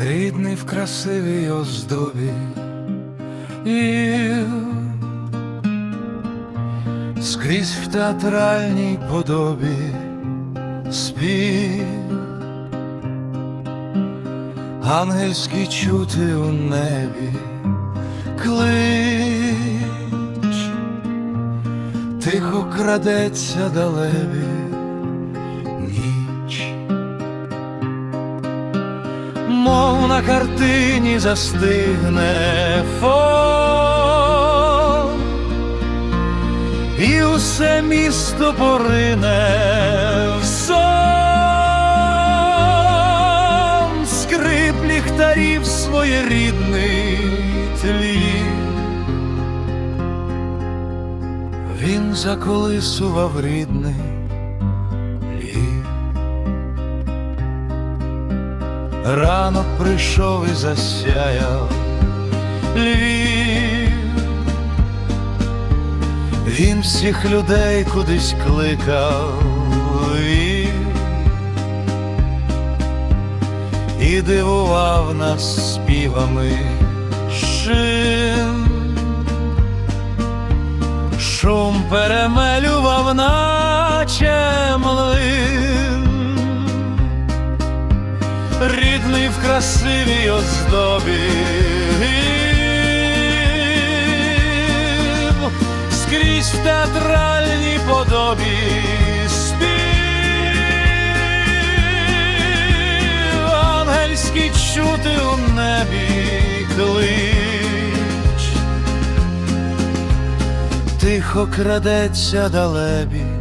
рідний в красивій оздобі, і скрізь в театральній подобі спів, ангельські чути у небі, клич, тихо крадеться далебі. Ніч. Мов на картині застигне фон, і усе місто порине в сон, скрип ліхтарів своєрідний тлі. Він заколисував рідний Ранок прийшов і засяяв Львів. Він всіх людей кудись кликав вів. і дивував нас співами шин. Шум перемелював, наче млин рідний в красивій оздобі. Скрізь в театральній подобі спів, ангельські чути у небі клич, тихо крадеться далебі